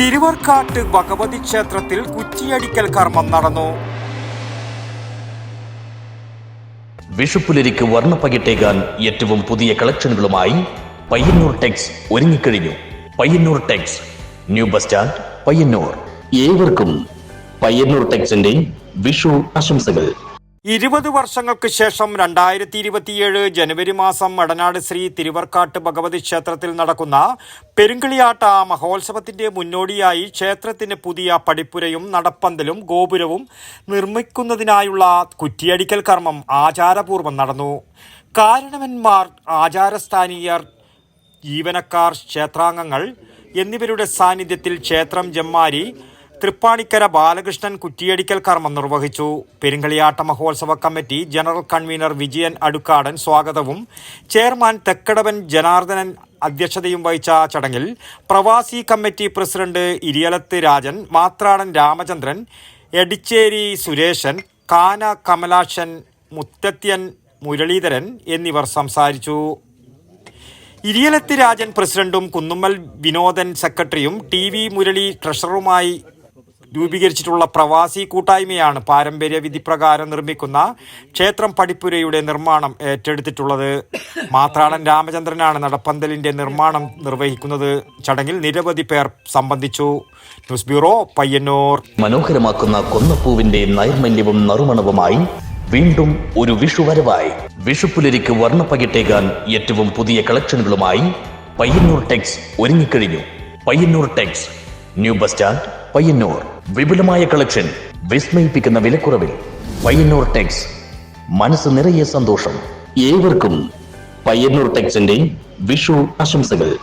തിരുവർക്കാട്ട് ഭഗവതി ക്ഷേത്രത്തിൽ കുറ്റിയടിക്കൽ കർമ്മം നടന്നു. വിഷുപ്പുലരിക്ക് വർണപ്പകിട്ടേകാൻ ഏറ്റവും പുതിയ കളക്ഷനുകളുമായി പയ്യന്നൂർ ടെക്സ് ഒരുങ്ങിക്കഴിഞ്ഞു. Payyanur tex new bus stand Payyanur. ഏവർക്കും പയ്യന്നൂർ ടെക്സിന്റെ വിഷു ആശംസകൾ. ഇരുപത് വർഷങ്ങൾക്ക് ശേഷം രണ്ടായിരത്തി ഇരുപത്തിയേഴ് ജനുവരി മാസം മടനാട് ശ്രീ തിരുവർക്കാട്ട് ഭഗവതി ക്ഷേത്രത്തിൽ നടക്കുന്ന പെരുങ്കളിയാട്ട മഹോത്സവത്തിന്റെ മുന്നോടിയായി ക്ഷേത്രത്തിന് പുതിയ പടിപ്പുരയും നടപ്പന്തലും ഗോപുരവും നിർമ്മിക്കുന്നതിനായുള്ള കുറ്റിയടിക്കൽ കർമ്മം ആചാരപൂർവം നടന്നു. കാരണവന്മാർ ആചാരസ്ഥാനീയർ ജീവനക്കാർ ക്ഷേത്രാംഗങ്ങൾ എന്നിവരുടെ സാന്നിധ്യത്തിൽ ക്ഷേത്രം ജമ്മാരി തൃപ്പാണിക്കര ബാലകൃഷ്ണൻ കുറ്റിയടിക്കൽ കർമ്മം നിർവഹിച്ചു. പെരുങ്കളിയാട്ട മഹോത്സവ committee general convener Vijayan Adukkadan സ്വാഗതവും ചെയർമാൻ തെക്കടവൻ ജനാർദ്ദനൻ അധ്യക്ഷതയും വഹിച്ച ചടങ്ങിൽ പ്രവാസി കമ്മിറ്റി പ്രസിഡന്റ് ഇരിയലത്ത് രാജൻ മാത്രാടൻ രാമചന്ദ്രൻ എടിച്ചേരി സുരേഷൻ കാന കമലാക്ഷൻ മുത്തത്യൻ മുരളീധരൻ എന്നിവർ സംസാരിച്ചു. ഇരിയലത്ത് രാജൻ പ്രസിഡന്റും കുന്നുമ്മൽ വിനോദൻ സെക്രട്ടറിയും ടി വി മുരളി ട്രഷററുമായി രൂപീകരിച്ചിട്ടുള്ള പ്രവാസി കൂട്ടായ്മയാണ് പാരമ്പര്യ വിധിപ്രകാരം നിർമ്മിക്കുന്ന ക്ഷേത്രം പടിപ്പുരയുടെ നിർമ്മാണം ഏറ്റെടുത്തിട്ടുള്ളത്. മാത്രാടൻ രാമചന്ദ്രനാണ് നടപ്പന്തലിന്റെ നിർമ്മാണം നിർവഹിക്കുന്നത്. ചടങ്ങിൽ നിരവധി പേർ സംബന്ധിച്ചു. News bureau Payyanur. മനോഹരമാക്കുന്ന കൊന്നപ്പൂവിന്റെ നൈർമല്യവും നറുമണവുമായി വീണ്ടും ഒരു വിഷു വരവായി. വിഷുപ്പുലരിക്ക് വർണപ്പകിട്ടേകാൻ ഏറ്റവും പുതിയ കളക്ഷനുകളുമായി പയ്യന്നൂർ ടെക്സ് ഒരുങ്ങിക്കഴിഞ്ഞു. Payyanur tex new bus stand Payyanur. വിപുലമായ കളക്ഷൻ വിസ്മയിപ്പിക്കുന്ന വിലക്കുറവിൽ പയ്യന്നൂർ ടെക്സ്. മനസ്സ് നിറയെ സന്തോഷം. ഏവർക്കും പയ്യന്നൂർ ടെക്സിന്റെ വിഷു ആശംസകൾ.